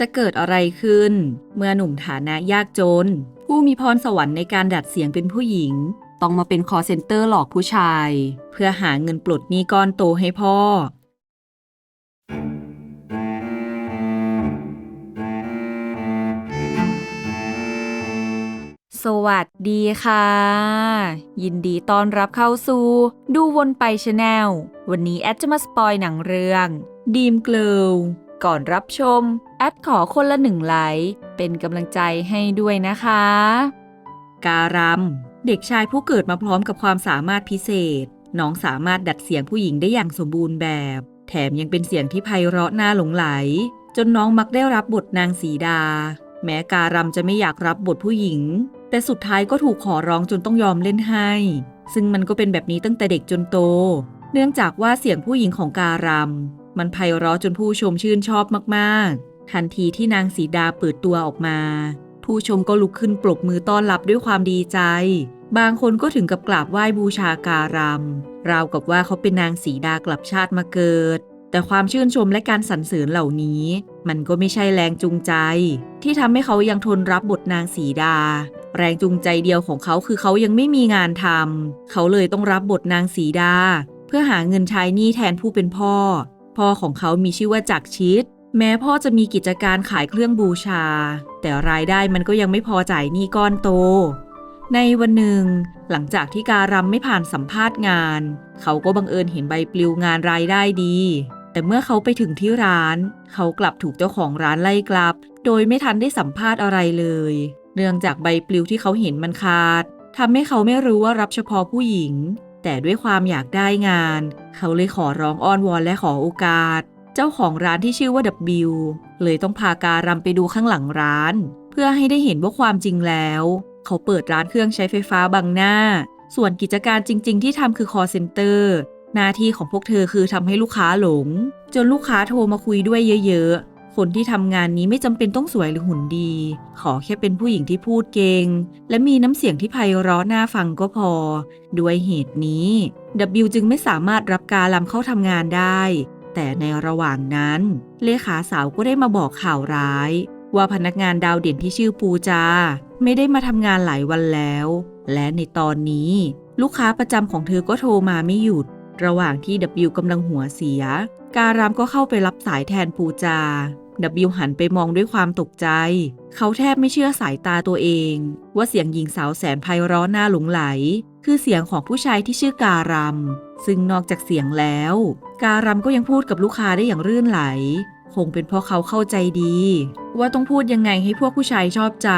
จะเกิดอะไรขึ้น เมื่อหนุ่มฐานะยากจน ผู้มีพรสวรรค์ในการดัดเสียงเป็นผู้หญิง ต้องมาเป็นคอเซ็นเตอร์หลอกผู้ชาย เพื่อหาเงินปลดหนี้ก้อนโตให้พ่อ สวัสดีค่ะ ยินดีต้อนรับเข้าสู่ ดูวนไปชาแนล วันนี้แอดจะมาสปอยหนังเรื่องดีมเกล ก่อนรับชม แอดขอคนละหนึ่งไลค์เป็นกำลังใจให้ด้วยนะคะ การัมเด็กชายผู้เกิดมาพร้อมกับความสามารถพิเศษ น้องสามารถดัดเสียงผู้หญิงได้อย่างสมบูรณ์แบบ แถมยังเป็นเสียงที่ไพเราะน่าหลงไหล จนน้องมักได้รับบทนางสีดา แม้การัมจะไม่อยากรับบทผู้หญิง แต่สุดท้ายก็ถูกขอร้องจนต้องยอมเล่นให้ ซึ่งมันก็เป็นแบบนี้ตั้งแต่เด็กจนโต เนื่องจากว่าเสียงผู้หญิงของการัม มันไพเราะจนผู้ชมชื่นชอบมากๆ ทันทีที่นางสีดาเปิดตัวออกมา ผู้ชมก็ลุกขึ้นปรบมือต้อนรับด้วยความดีใจ บางคนก็ถึงกับกราบไหว้บูชาการัมราวกับว่าเขาเป็นนางสีดากลับชาติมาเกิด แต่ความชื่นชมและการสรรเสริญเหล่านี้ มันก็ไม่ใช่แรงจูงใจ ที่ทำให้เขายังทนรับบทนางสีดา แรงจูงใจเดียวของเขาคือเขายังไม่มีงานทำเขาเลยต้องรับบทนางสีดา เพื่อหาเงินใช้หนี้แทนผู้เป็นพ่อ พ่อของเขามีชื่อว่าจักชิด แม้พ่อจะมีกิจการขายเครื่องบูชา แต่รายได้มันก็ยังไม่พอจ่ายหนี้ก้อนโต ในวันหนึ่ง หลังจากที่การำไม่ผ่านสัมภาษณ์งาน เขาก็บังเอิญเห็นใบปลิวงานรายได้ดี แต่เมื่อเขาไปถึงที่ร้าน เขากลับถูกเจ้าของร้านไล่กลับ โดยไม่ทันได้สัมภาษณ์อะไรเลย เนื่องจากใบปลิวที่เขาเห็นมันขาดทำให้เขาไม่รู้ว่ารับเฉพาะผู้หญิง แต่ด้วยความอยากได้งาน เขาเลยขอร้องอ้อนวอนและขอโอกาส เจ้าของร้านที่ชื่อว่าดับบิวเลยต้องพาการำไปดูข้างหลังร้าน เพื่อให้ได้เห็นว่าความจริงแล้ว เขาเปิดร้านเครื่องใช้ไฟฟ้าบังหน้า ส่วนกิจการจริง ๆ ที่ทำคือ call center หน้าที่ของพวกเธอคือทำให้ลูกค้าหลง จนลูกค้าโทรมาคุยด้วยเยอะๆ คนที่ทำงานนี้ไม่จำเป็นต้องสวยหรือหุ่นดี ขอแค่เป็นผู้หญิงที่พูดเก่ง และมีน้ำเสียงที่ไพเราะน่าฟังก็พอ ด้วยเหตุนี้ W จึงไม่สามารถรับการลำเข้าทำงานได้ แต่ในระหว่างนั้น เลขาสาวก็ได้มาบอกข่าวร้าย ว่าพนักงานดาวเด่นที่ชื่อปูจา ไม่ได้มาทำงานหลายวันแล้ว และในตอนนี้ ลูกค้าประจำของเธอก็โทรมาไม่หยุด ระหว่างที่ W กำลังหัวเสีย การามก็เข้าไปรับสายแทนปูจา W หันไปมองด้วยความตกใจ เขาแทบไม่เชื่อสายตาตัวเอง ว่าเสียงหญิงสาวแสนไพเราะน่าหลงไหล คือเสียงของผู้ชายที่ชื่อการัม ซึ่งนอกจากเสียงแล้ว การัมก็ยังพูดกับลูกค้าได้อย่างรื่นไหล คงเป็นเพราะเขาเข้าใจดี ว่าต้องพูดยังไงให้พวกผู้ชายชอบใจ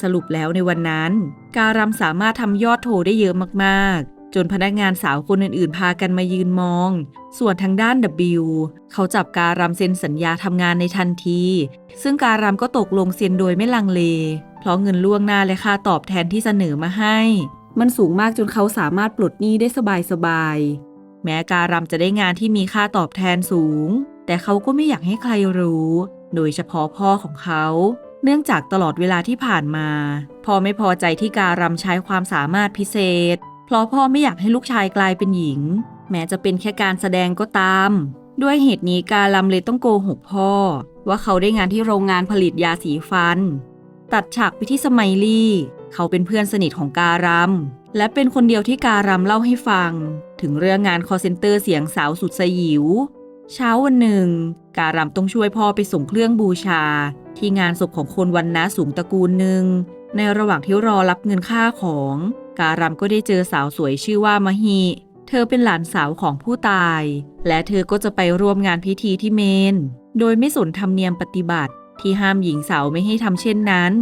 สรุปแล้วในวันนั้น การัมสามารถทำยอดโทรได้เยอะมากๆ จนพนักงานสาวคนอื่นๆ พากันมายืนมอง ส่วนทางด้าน W เขาจับการัมเซ็นสัญญาทำงานในทันที ซึ่งการัมก็ตกลงเซ็นโดยไม่ลังเล เพราะเงินล่วงหน้าและค่าตอบแทนที่เสนอมาให้ มันสูงมากจนเขาสามารถปลดหนี้ได้สบายๆ แม้การัมจะได้งานที่มีค่าตอบแทนสูง แต่เขาก็ไม่อยากให้ใครรู้ โดยเฉพาะพ่อของเขาเนื่องจากตลอดเวลาที่ผ่านมาพ่อไม่พอใจที่การัมใช้ความสามารถพิเศษ เพราะพ่อไม่อยากให้ลูกชายกลายเป็นหญิง แม้จะเป็นแค่การแสดงก็ตาม ด้วยเหตุนี้การัมเลยต้องโกหกพ่อ ว่าเขาได้งานที่โรงงานผลิตยาสีฟัน ตัดฉากไปที่สไมลี่ เขาเป็นเพื่อนสนิทของการัมและเป็นคนเดียวที่การัมเล่าให้ฟัง ถึงเรื่องงานคอเซนเตอร์เสียงสาวสุดสยิว เช้าวันหนึ่ง การัมต้องช่วยพ่อไปส่งเครื่องบูชา ที่งานศพของคนวันนะสูงตระกูลหนึ่งในระหว่างที่รอรับเงินค่าของ การัมก็ได้เจอสาวสวยชื่อว่ามะฮีเธอเป็นหลานสาวของผู้ตาย และเธอก็จะไปร่วมงานพิธีที่เมน โดยไม่สนธรรมเนียมปฏิบัติ ที่ห้ามหญิงสาวไม่ให้ทำเช่นนั้น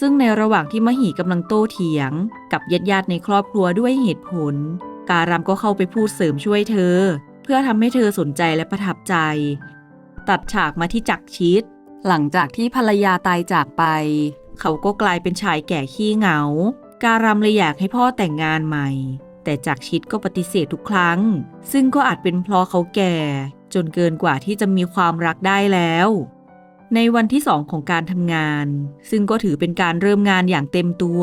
ซึ่งในระหว่างที่มหีกำลังโต้เถียง กับญาติญาติๆในครอบครัวด้วยเหตุผล การัมก็เข้าไปพูดเสริมช่วยเธอ เพื่อทำให้เธอสนใจและประทับใจ ตัดฉากมาที่จักชิด หลังจากที่ภรรยาตายจากไป เขาก็กลายเป็นชายแก่ขี้เหงา การัมเลยอยากให้พ่อแต่งงานใหม่ แต่จักชิดก็ปฏิเสธทุกครั้ง ซึ่งก็อาจเป็นเพราะเขาแก่ จนเกินกว่าที่จะมีความรักได้แล้ว ในวันที่สองของการทำงาน ซึ่งก็ถือเป็นการเริ่มงานอย่างเต็มตัว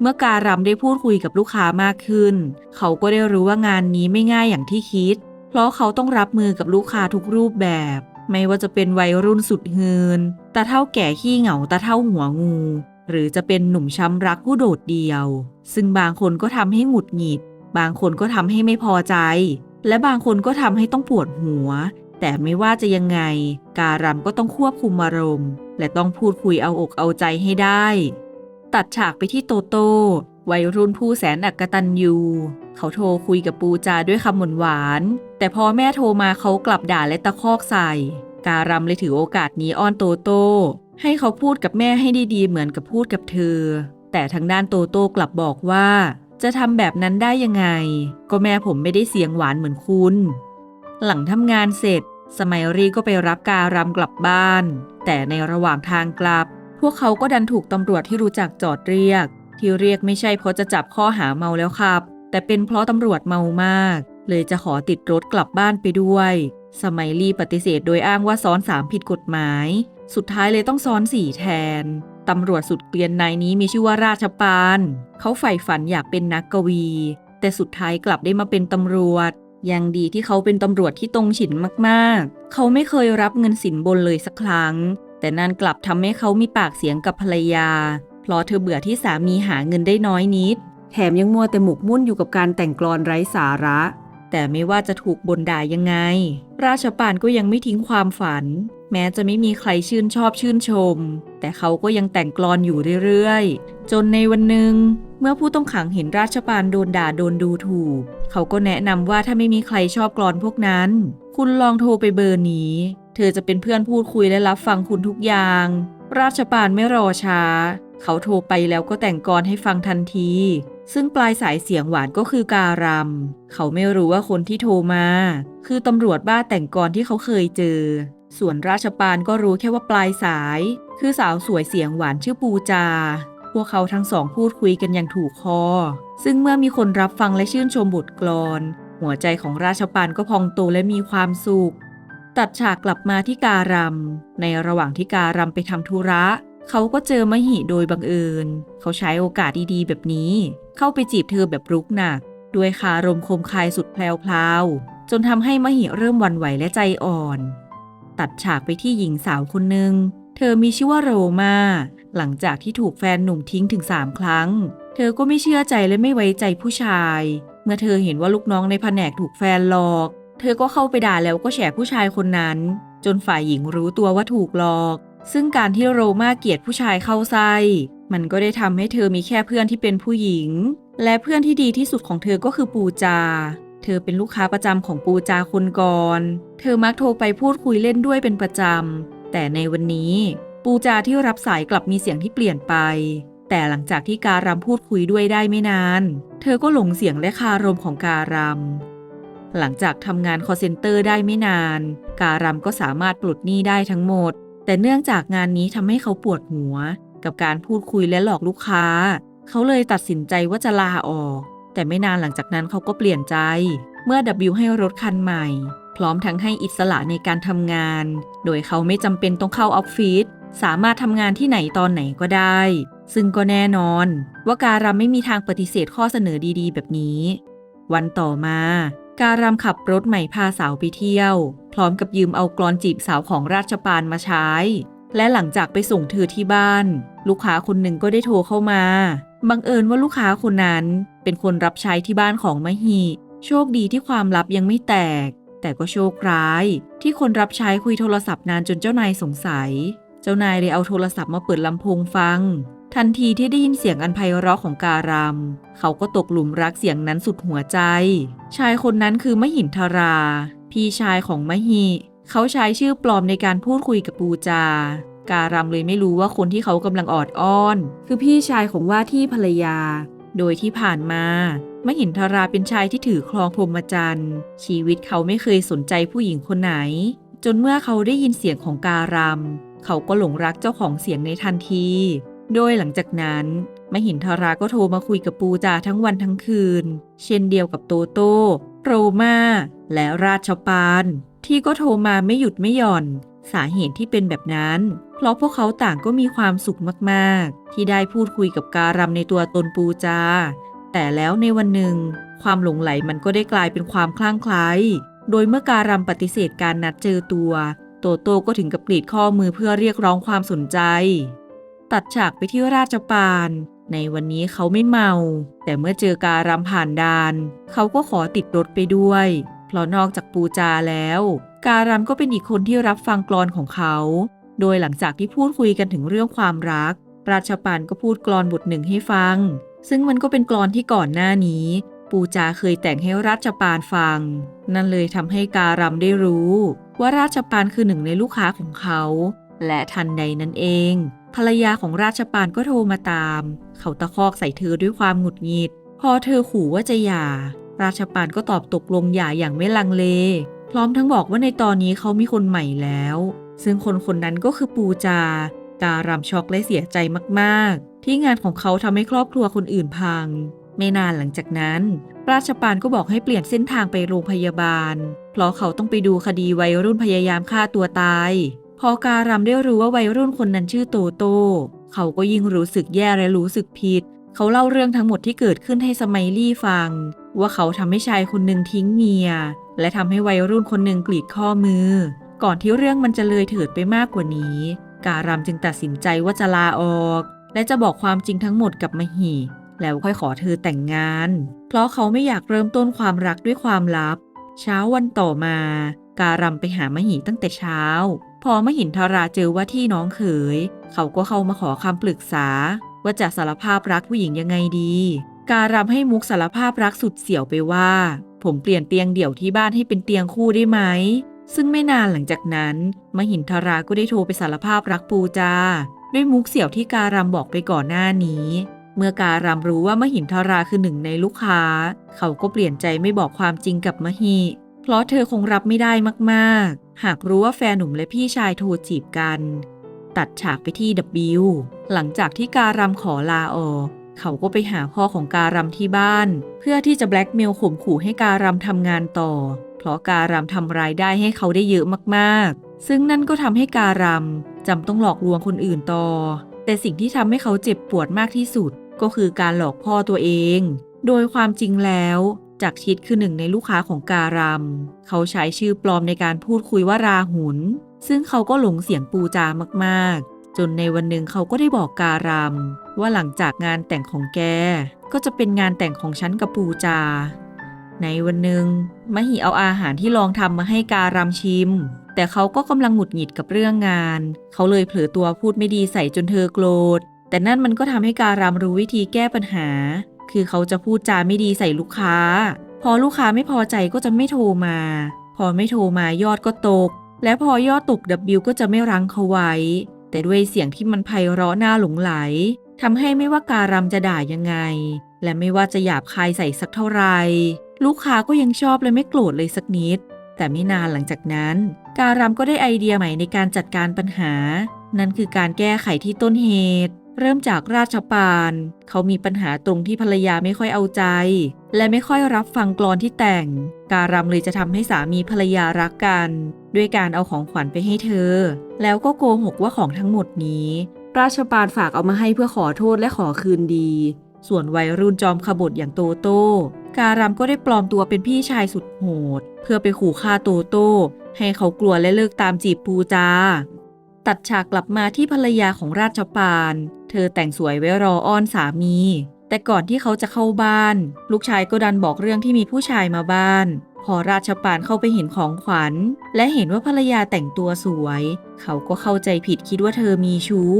เมื่อการำได้พูดคุยกับลูกค้ามากขึ้น เขาก็ได้รู้ว่างานนี้ไม่ง่ายอย่างที่คิด เพราะเขาต้องรับมือกับลูกค้าทุกรูปแบบ ไม่ว่าจะเป็นวัยรุ่นสุดเฮืนตาเท่าแก่ขี้เหงาตาเท่าหัวงู หรือจะเป็นหนุ่มช้ำรักผู้โดดเดี่ยว ซึ่งบางคนก็ทำให้หงุดหงิด บางคนก็ทำให้ไม่พอใจ และบางคนก็ทำให้ต้องปวดหัว แต่ไม่ว่าจะยังไง การำก็ต้องควบคุมอารมณ์ และต้องพูดคุยเอาอกเอาใจให้ได้ ตัดฉากไปที่โตโต้วัยรุ่นผู้แสนอักตันยูเขาโทรคุยกับปูจาด้วยคำหวานๆแต่พอแม่โทรมาเขากลับด่าและตะคอกใส่ การำเลยถือโอกาสนี้อ้อนโตโต้ ให้เขาพูดกับแม่ให้ดีๆ เหมือนกับพูดกับเธอ แต่ทางด้านโตโต้กลับบอกว่า จะทำแบบนั้นได้ยังไง ก็แม่ผมไม่ได้เสียงหวานเหมือนคุณ หลังทำงานเสร็จ สมัยรีก็ไปรับการำกลับบ้าน แต่ในระหว่างทางกลับ พวกเขาก็ดันถูกตำรวจที่รู้จักจอดเรียก ที่เรียกไม่ใช่เพราะจะจับข้อหาเมาแล้วครับ แต่เป็นเพราะตำรวจเมามาก เลยจะขอติดรถกลับบ้านไปด้วย สมัยรีปฏิเสธโดยอ้างว่าซ้อนสามผิดกฎหมาย สุดท้ายเลยต้องซ้อนสี่แทน ตำรวจสุดเกลียนนายนี้มีชื่อว่าราชปาน เขาใฝ่ฝันอยากเป็นนักกวี แต่สุดท้ายกลับได้มาเป็นตำรวจ ยังดีที่เขาเป็นตำรวจที่ตรงฉินมากๆ เขาไม่เคยรับเงินสินบนเลยสักครั้ง แต่นั่นกลับทำให้เขามีปากเสียงกับภรรยา เพราะเธอเบื่อที่สามีหาเงินได้น้อยนิด แถมยังมัวแต่หมกมุ่นอยู่กับการแต่งกลอนไร้สาระ แต่ไม่ว่าจะถูกบ่นด่ายังไง ราชปานก็ยังไม่ทิ้งความฝัน แม้จะไม่มีใครชื่นชอบชื่นชม แต่เขาก็ยังแต่งกลอนอยู่เรื่อยๆ จนในวันหนึ่ง เมื่อผู้ต้องขังเห็นราชปานโดนด่าโดนดูถูก เขาก็แนะนำว่าถ้าไม่มีใครชอบกลอนพวกนั้น คุณลองโทรไปเบอร์นี้ เธอจะเป็นเพื่อนพูดคุยและรับฟังคุณทุกอย่าง ราชปานไม่รอช้า เขาโทรไปแล้วก็แต่งกลอนให้ฟังทันที ซึ่งปลายสายเสียงหวานก็คือการำเขาไม่รู้ว่าคนที่โทรมา คือตำรวจบ้าแต่งกลที่เขาเคยเจอ ส่วนราชปานก็รู้แค่ว่าปลายสาย คือสาวสวยเสียงหวานชื่อปูจา พวกเขาทั้งสองพูดคุยกันอย่างถูกคอ ซึ่งเมื่อมีคนรับฟังและชื่นชมบทกลอน หัวใจของราชปานก็พองโตและมีความสุขตัดฉากกลับมาที่การำในระหว่างที่การำไปทำธุระ เขาก็เจอมหิโดยบังเอิญ เขาใช้โอกาสดีๆ แบบนี้ เข้าไปจีบเธอแบบรุกหนัก ด้วยคารมคมคายสุดแพลวๆจนทำให้มหิเริ่มวันไหวและใจอ่อน ตัดฉากไปที่หญิงสาวคนหนึ่ง เธอมีชื่อว่าโรมา หลังจากที่ถูกแฟนหนุ่มทิ้งถึงสามครั้ง เธอก็ไม่เชื่อใจและไม่ไว้ใจผู้ชาย เมื่อเธอเห็นว่าลูกน้องในแผนกถูกแฟนหลอก เธอก็เข้าไปด่าแล้วก็แฉผู้ชายคนนั้น จนฝ่ายหญิงรู้ตัวว่าถูกหลอก ซึ่งการที่โรมาเกลียดผู้ชายเข้าไส้มันก็ได้ทำให้เธอมีแค่เพื่อนที่เป็นผู้หญิง และเพื่อนที่ดีที่สุดของเธอก็คือปูจา เธอเป็นลูกค้าประจำของปูจาคนก่อน เธอมักโทรไปพูดคุยเล่นด้วยเป็นประจำ แต่ในวันนี้ ปูจาที่รับสายกลับมีเสียงที่เปลี่ยนไป แต่หลังจากที่การำพูดคุยด้วยได้ไม่นาน เธอก็หลงเสียงและคารมของการำหลังจากทำงานคอเซ็นเตอร์ได้ไม่นาน การำก็สามารถปลดหนี้ได้ทั้งหมด แต่เนื่องจากงานนี้ทำให้เขาปวดหัว กับการพูดคุยและหลอกลูกค้า เขาเลยตัดสินใจว่าจะลาออก แต่ไม่นานหลังจากนั้นเขาก็เปลี่ยนใจ เมื่อ W ให้รถคันใหม่ พร้อมทั้งให้อิสระในการทำงาน โดยเขาไม่จำเป็นต้องเข้าออฟฟิศสามารถทำงานที่ไหนตอนไหนก็ได้ ซึ่งก็แน่นอน ว่าการำไม่มีทางปฏิเสธข้อเสนอดีๆ แบบนี้ วันต่อมา การำขับรถใหม่พาสาวไปเที่ยว พร้อมกับยืมเอากรอนจีบสาวของราชปานมาใช้ และหลังจากไปส่งเธอที่บ้าน ลูกค้าคนหนึ่งก็ได้โทรเข้ามา บังเอิญว่าลูกค้าคนนั้นเป็นคนรับใช้ที่บ้านของมหิโชคดีที่ความลับยังไม่แตก แต่ก็โชคร้าย ที่คนรับใช้คุยโทรศัพท์นานจนเจ้านายสงสัย เจ้านายเลยเอาโทรศัพท์มาเปิดลำโพงฟัง ทันทีที่ได้ยินเสียงอันไพเราะของการำเขาก็ตกหลุมรักเสียงนั้นสุดหัวใจ ชายคนนั้นคือมหินทรา พี่ชายของมหิเขาใช้ชื่อปลอมในการพูดคุยกับปูจา การำเลยไม่รู้ว่าคนที่เขากำลังออดอ้อน คือพี่ชายของว่าที่ภรรยา โดยที่ผ่านมามหินทราเป็นชายที่ถือครองพรหมจรรย์ ชีวิตเขาไม่เคยสนใจผู้หญิงคนไหน จนเมื่อเขาได้ยินเสียงของการำเขาก็หลงรักเจ้าของเสียงในทันที โดยหลังจากนั้นมหินทราก็โทรมาคุยกับปูจาทั้งวันทั้งคืน เช่นเดียวกับโตโต้โรมาและราชปาน ที่ก็โทรมาไม่หยุดไม่หย่อน สาเหตุที่เป็นแบบนั้น เพราะพวกเขาต่างก็มีความสุขมากๆ ที่ได้พูดคุยกับการำในตัวตนปูจา แต่แล้วในวันหนึ่ง ความหลงไหลมันก็ได้กลายเป็นความคลั่งไคล้โดยเมื่อการำปฏิเสธการนัดเจอตัว โตโต้ก็ถึงกับกรีดข้อมือเพื่อเรียกร้องความสนใจ ตัดฉากไปที่ราชปาน ในวันนี้เขาไม่เมา แต่เมื่อเจอการำผ่านดาน เขาก็ขอติดรถไปด้วย เพราะนอกจากปูจาแล้ว การำก็เป็นอีกคนที่รับฟังกลอนของเขา โดยหลังจากที่พูดคุยกันถึงเรื่องความรัก ราชปานก็พูดกลอนบทหนึ่งให้ฟัง ซึ่งมันก็เป็นกลอนที่ก่อนหน้านี้ ปูจาเคยแต่งให้ราชปานฟัง นั่นเลยทำให้การำได้รู้ ว่าราชปานคือหนึ่งในลูกค้าของเขา และทันใดนั้นเอง ภรรยาของราชปานก็โทรมาตาม เขาตะคอกใส่เธอด้วยความหงุดหงิด พอเธอขู่ว่าจะหย่า ราชปานก็ตอบตกลงหย่าอย่างไม่ลังเล พร้อมทั้งบอกว่าในตอนนี้เขามีคนใหม่แล้ว ซึ่งคนคนนั้นก็คือปูจาการำช็อกและเสียใจมากๆ ที่งานของเขาทำให้ครอบครัวคนอื่นพัง ไม่นานหลังจากนั้น ราชปานก็บอกให้เปลี่ยนเส้นทางไปโรงพยาบาล เพราะเขาต้องไปดูคดีวัยรุ่นพยายามฆ่าตัวตาย อการำได้รู้ว่าวัยรุ่นคนนั้นชื่อโตโต้เขาก็ยิ่งรู้สึกแย่และรู้สึกผิด เขาเล่าเรื่องทั้งหมดที่เกิดขึ้นให้สมัยลี่ฟัง ว่าเขาทำให้ชายคนหนึ่งทิ้งเมีย และทำให้วัยรุ่นคนหนึ่งกรีดข้อมือ ก่อนที่เรื่องมันจะเลยเถิดไปมากกว่านี้ การำจึงตัดสินใจว่าจะลาออก และจะบอกความจริงทั้งหมดกับมหีแล้วค่อยขอเธอแต่งงาน เพราะเขาไม่อยากเริ่มต้นความรักด้วยความลับ เช้าวันต่อมา การำไปหามหิตั้งแต่เช้า พอมหินทราเจอว่าที่น้องเขย เขาก็เข้ามาขอคำปรึกษา ว่าจะสารภาพรักผู้หญิงยังไงดี การำให้มุกสารภาพรักสุดเสี่ยวไปว่า ผมเปลี่ยนเตียงเดี่ยวที่บ้านให้เป็นเตียงคู่ได้ไหม ซึ่งไม่นานหลังจากนั้น มหินทราก็ได้โทรไปสารภาพรักปูจาด้วยมุกเสี่ยวที่การำบอกไปก่อนหน้านี้ เมื่อการำรู้ว่ามหินทราคือหนึ่งในลูกค้า เขาก็เปลี่ยนใจไม่บอกความจริงกับมหิ เพราะเธอคงรับไม่ได้มาก หากรู้ว่าแฟนหนุ่มและพี่ชายโทรจีบกัน ตัดฉากไปที่ W หลังจากที่การำขอลาออก เขาก็ไปหาพ่อของการำที่บ้าน เพื่อที่จะแบล็กเมลข่มขู่ให้การำทำงานต่อ เพราะการำทำรายได้ให้เขาได้เยอะมากๆ ซึ่งนั่นก็ทำให้การำจำต้องหลอกลวงคนอื่นต่อ แต่สิ่งที่ทำให้เขาเจ็บปวดมากที่สุด ก็คือการหลอกพ่อตัวเอง โดยความจริงแล้ว จากชิดคือหนึ่งในลูกค้าของการำเขาใช้ชื่อปลอมในการพูดคุยว่าราหุนซึ่งเขาก็หลงเสียงปูจามากๆ จนในวันหนึ่งเขาก็ได้บอกการำว่าหลังจากงานแต่งของแก ก็จะเป็นงานแต่งของฉันกับปูจา ในวันหนึ่งมหิเอาอาหารที่ลองทำมาให้การำชิม แต่เขาก็กำลังหงุดหงิดกับเรื่องงาน เขาเลยเผลอตัวพูดไม่ดีใส่จนเธอโกรธแต่นั่นมันก็ทำให้การำรู้วิธีแก้ปัญหา คือเขาจะพูดจาไม่ดีใส่ลูกค้า พอลูกค้าไม่พอใจก็จะไม่โทรมา พอไม่โทรมายอดก็ตก และพอยอดตก W ก็จะไม่รั้งเขาไว้ แต่ด้วยเสียงที่มันไพเราะน่าหลงไหลทำให้ไม่ว่าการำจะด่ายังไง และไม่ว่าจะหยาบคายใส่สักเท่าไหร่ลูกค้าก็ยังชอบและไม่โกรธเลยสักนิด แต่ไม่นานหลังจากนั้น การำก็ได้ไอเดียใหม่ในการจัดการปัญหา นั่นคือการแก้ไขที่ต้นเหตุ เริ่มจากราชปาน เขามีปัญหาตรงที่ภรรยาไม่ค่อยเอาใจ และไม่ค่อยรับฟังกลอนที่แต่ง การำเลยจะทำให้สามีภรรยารักกัน ด้วยการเอาของขวัญไปให้เธอ แล้วก็โกหกว่าของทั้งหมดนี้ ราชปานฝากเอามาให้เพื่อขอโทษและขอคืนดี ส่วนวัยรุ่นจอมขบฏอย่างโตโต้การำก็ได้ปลอมตัวเป็นพี่ชายสุดโหด เพื่อไปขู่ฆ่าโตโต้ให้เขากลัวและเลิกตามจีบปูจา ตัดฉากกลับมาที่ภรรยาของราชปาน ธอแต่งสวยไว้รออ้อนสามี แต่ก่อนที่เขาจะเข้าบ้าน ลูกชายก็ดันบอกเรื่องที่มีผู้ชายมาบ้าน พอราชปานเข้าไปเห็นของขวัญ และเห็นว่าภรรยาแต่งตัวสวย เขาก็เข้าใจผิดคิดว่าเธอมีชู้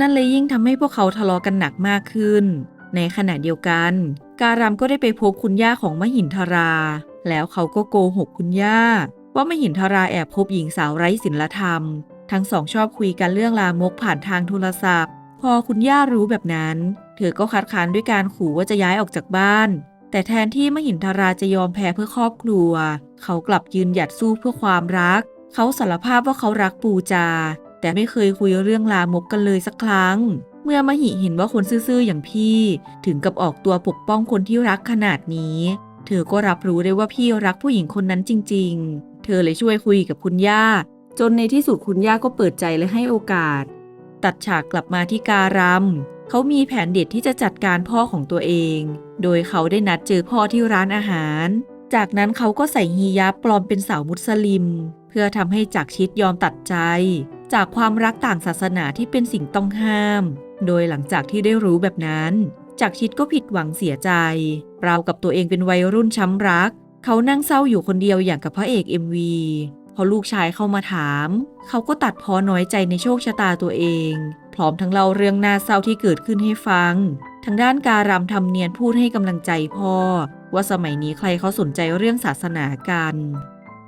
นั่นเลยยิ่งทำให้พวกเขาทะเลาะกันหนักมากขึ้น ในขณะเดียวกัน การำก็ได้ไปพบคุณย่าของมหินทรา แล้วเขาก็โกหกคุณย่า ว่ามหินทราแอบพบหญิงสาวไร้ศีลธรรม ทั้งสองชอบคุยกันเรื่องลามกผ่านทางโทรศัพท์ พอคุณย่ารู้แบบนั้น เธอก็คัดค้านด้วยการขู่ว่าจะย้ายออกจากบ้าน แต่แทนที่มหินทราจะยอมแพ้เพื่อครอบครัว เขากลับยืนหยัดสู้เพื่อความรัก เขาสารภาพว่าเขารักปูจา แต่ไม่เคยคุยเรื่องลามกกันเลยสักครั้ง เมื่อมหิเห็นว่าคนซื่อๆอย่างพี่ ถึงกับออกตัวปกป้องคนที่รักขนาดนี้ เธอก็รับรู้ได้ว่าพี่รักผู้หญิงคนนั้นจริง ๆ เธอเลยช่วยคุยกับคุณย่าจนในที่สุดคุณย่าก็เปิดใจและให้โอกาส ตัดฉากกลับมาที่การำเขามีแผนเด็ดที่จะจัดการพ่อของตัวเอง โดยเขาได้นัดเจอพ่อที่ร้านอาหาร จากนั้นเขาก็ใส่ฮียาบปลอมเป็นสาวมุสลิม เพื่อทำให้จักชิดยอมตัดใจ จากความรักต่างศาสนาที่เป็นสิ่งต้องห้าม โดยหลังจากที่ได้รู้แบบนั้น จักชิดก็ผิดหวังเสียใจราวกับตัวเองเป็นวัยรุ่นช้ำรัก เขานั่งเศร้าอยู่คนเดียวอย่างกับพระเอก MV พอลูกชายเข้ามาถาม เขาก็ตัดพ้อน้อยใจในโชคชะตาตัวเอง พร้อมทั้งเล่าเรื่องน่าเศร้าที่เกิดขึ้นให้ฟัง ทางด้านการำทำเนียนพูดให้กำลังใจพ่อ ว่าสมัยนี้ใครเขาสนใจเรื่องศาสนากัน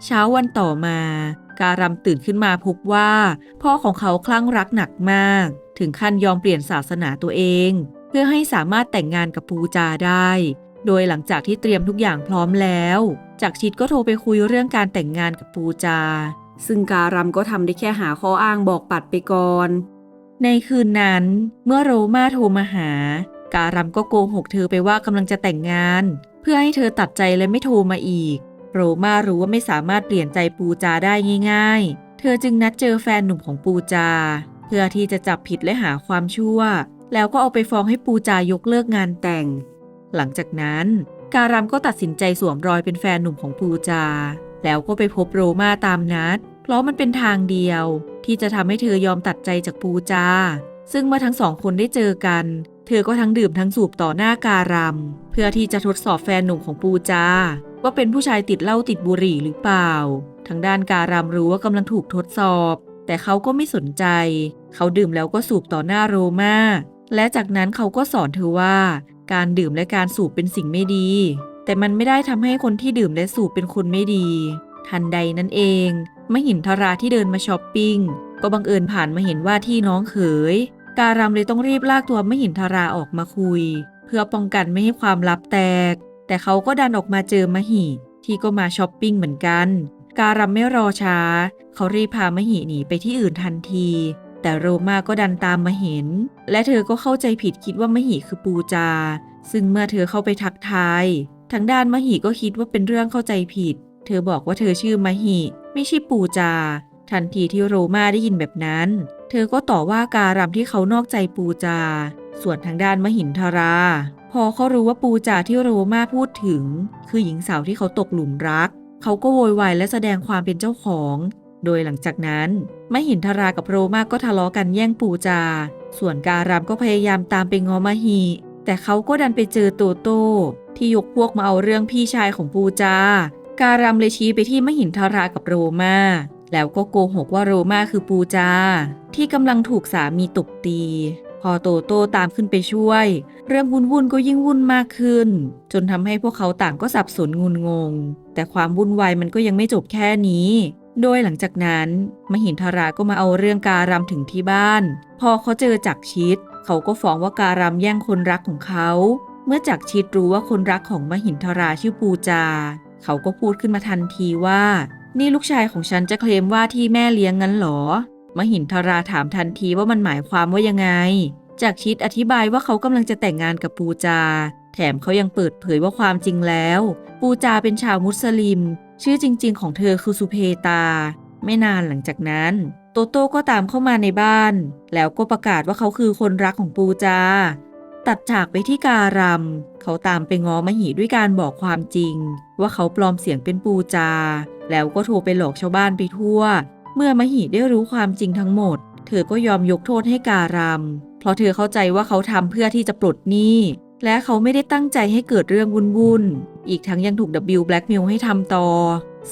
เช้าวันต่อมา การำตื่นขึ้นมาพบว่า พ่อของเขาคลั่งรักหนักมาก ถึงขั้นยอมเปลี่ยนศาสนาตัวเอง เพื่อให้สามารถแต่งงานกับปูจาได้ โดยหลังจากที่เตรียมทุกอย่างพร้อมแล้วจักรชิดก็โทรไปคุยเรื่องการแต่งงานกับปูจา ซึ่งการำก็ทำได้แค่หาข้ออ้างบอกปัดไปก่อน ในคืนนั้น เมื่อโรมาโทรมาหา การำก็โกหกเธอไปว่ากำลังจะแต่งงาน เพื่อให้เธอตัดใจและไม่โทรมาอีก โรมารู้ว่าไม่สามารถเปลี่ยนใจปูจาได้ง่าย ๆ เธอจึงนัดเจอแฟนหนุ่มของปูจา เพื่อที่จะจับผิดและหาความชั่ว แล้วก็เอาไปฟ้องให้ปูจายกเลิกงานแต่ง หลังจากนั้น การัมก็ตัดสินใจสวมรอยเป็นแฟนหนุ่มของปูจา แล้วก็ไปพบโรมาตามนัด เพราะมันเป็นทางเดียว ที่จะทำให้เธอยอมตัดใจจากปูจา ซึ่งเมื่อทั้งสองคนได้เจอกัน เธอก็ทั้งดื่มทั้งสูบต่อหน้าการัมเพื่อที่จะทดสอบแฟนหนุ่มของปูจา ว่าเป็นผู้ชายติดเหล้าติดบุหรี่หรือเปล่า ทางด้านการัมรู้ว่ากำลังถูกทดสอบ แต่เขาก็ไม่สนใจ เขาดื่มแล้วก็สูบต่อหน้าโรมาและจากนั้นเขาก็สอนเธอว่า การดื่มและการสูบเป็นสิ่งไม่ดี แต่มันไม่ได้ทำให้คนที่ดื่มและสูบเป็นคนไม่ดี ทันใดนั้นเองมหินทราที่เดินมาช้อปปิ้ง ก็บังเอิญผ่านมาเห็นว่าที่น้องเขย การำเลยต้องรีบลากตัวมหินทราออกมาคุย เพื่อป้องกันไม่ให้ความลับแตก แต่เขาก็ดันออกมาเจอมหิที่ก็มาช้อปปิ้งเหมือนกัน การำไม่รอช้า เขารีบพามหิหนีไปที่อื่นทันที แต่โรมาก็ดันตามมาเห็น และเธอก็เข้าใจผิดคิดว่ามหิคือปูจา ซึ่งเมื่อเธอเข้าไปทักทาย ทางด้านมหิก็คิดว่าเป็นเรื่องเข้าใจผิด เธอบอกว่าเธอชื่อมหิไม่ใช่ปูจา ทันทีที่โรมาได้ยินแบบนั้น เธอก็ต่อว่าการำที่เขานอกใจปูจา ส่วนทางด้านมหินทรา พอเขารู้ว่าปูจาที่โรมาพูดถึง คือหญิงสาวที่เขาตกหลุมรัก เขาก็โวยวายและแสดงความเป็นเจ้าของ โดยหลังจากนั้นมหินทรากับโรมาก็ทะเลาะกันแย่งปูจา ส่วนการามก็พยายามตามไปงอมหิแต่เขาก็ดันไปเจอโตโต้ที่ยกพวกมาเอาเรื่องพี่ชายของปูจา การามเลยชี้ไปที่มหินทรากับโรมาแล้วก็โกหกว่าโรมาคือปูจา ที่กำลังถูกสามีตบตี พอโตโต้ตามขึ้นไปช่วย เรื่องวุ่นวุ่นก็ยิ่งวุ่นมากขึ้น จนทำให้พวกเขาต่างก็สับสนงุนงง แต่ความวุ่นวายมันก็ยังไม่จบแค่นี้ โดยหลังจากนั้นมหินทราก็มาเอาเรื่องการำถึงที่บ้าน พอเขาเจอจักชิด เขาก็ฟ้องว่าการำแย่งคนรักของเขา เมื่อจักชิดรู้ว่าคนรักของมหินทราชื่อปูจา เขาก็พูดขึ้นมาทันทีว่า นี่ลูกชายของฉันจะเคลมว่าที่แม่เลี้ยงงั้นหรอ มหินทราถามทันทีว่ามันหมายความว่ายังไงจากชิดอธิบายว่าเขากำลังจะแต่งงานกับปูจา แถมเขายังเปิดเผยว่าความจริงแล้ว ปูจาเป็นชาวมุสลิม ชื่อจริง ๆ ของเธอคือสุเพตา ไม่นานหลังจากนั้น โตโต้ก็ตามเข้ามาในบ้าน แล้วก็ประกาศว่าเขาคือคนรักของปูจา ตัดฉากไปที่การำเขาตามไปง้อมหิด้วยการบอกความจริง ว่าเขาปลอมเสียงเป็นปูจา แล้วก็โทรไปหลอกชาวบ้านไปทั่ว เมื่อมหิได้รู้ความจริงทั้งหมด เธอก็ยอมยกโทษให้การำเพราะเธอเข้าใจว่าเขาทำเพื่อที่จะปลดหนี้ และเขาไม่ได้ตั้งใจให้เกิดเรื่องวุ่นๆ อีกทั้งยังถูก W blackmail ให้ทำต่อ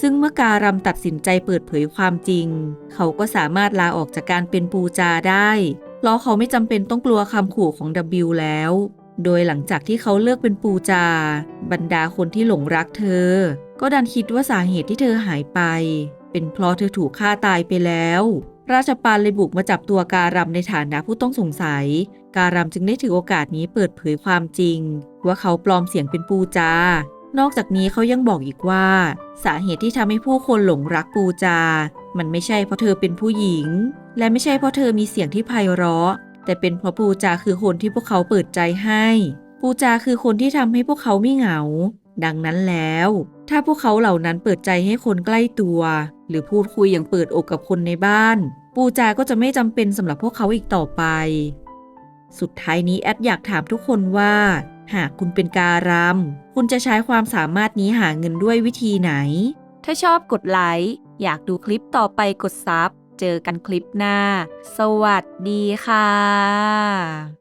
ซึ่งเมื่อการำตัดสินใจเปิดเผยความจริง เขาก็สามารถลาออกจากการเป็นปูจาได้เพราะเขาไม่จำเป็นต้องกลัวคำขู่ของ W แล้ว โดยหลังจากที่เขาเลิกเป็นปูจา บรรดาคนที่หลงรักเธอ ก็ดันคิดว่าสาเหตุที่เธอหายไป เป็นเพราะเธอถูกฆ่าตายไปแล้ว ราชปานเลยบุกมาจับตัวการำในฐานะผู้ต้องสงสัย การำจึงได้ถือโอกาสนี้เปิดเผยความจริง ว่าเขาปลอมเสียงเป็นปูจา นอกจากนี้เขายังบอกอีกว่า สาเหตุที่ทำให้ผู้คนหลงรักปูจา มันไม่ใช่เพราะเธอเป็นผู้หญิง และไม่ใช่เพราะเธอมีเสียงที่ไพเราะ แต่เป็นเพราะปูจาคือคนที่พวกเขาเปิดใจให้ ปูจาคือคนที่ทำให้พวกเขาไม่เหงา ดังนั้นแล้ว ถ้าพวกเขาเหล่านั้นเปิดใจให้คนใกล้ตัว หรือพูดคุยอย่างเปิดอกกับคนในบ้าน ปูจาก็จะไม่จำเป็นสำหรับพวกเขาอีกต่อไป สุดท้ายนี้แอดอยากถามทุกคนว่า หากคุณเป็นการำคุณจะใช้ความสามารถนี้หาเงินด้วยวิธีไหน ถ้าชอบกดไลค์อยากดูคลิปต่อไปกดซับเจอกันคลิปหน้า สวัสดีค่ะ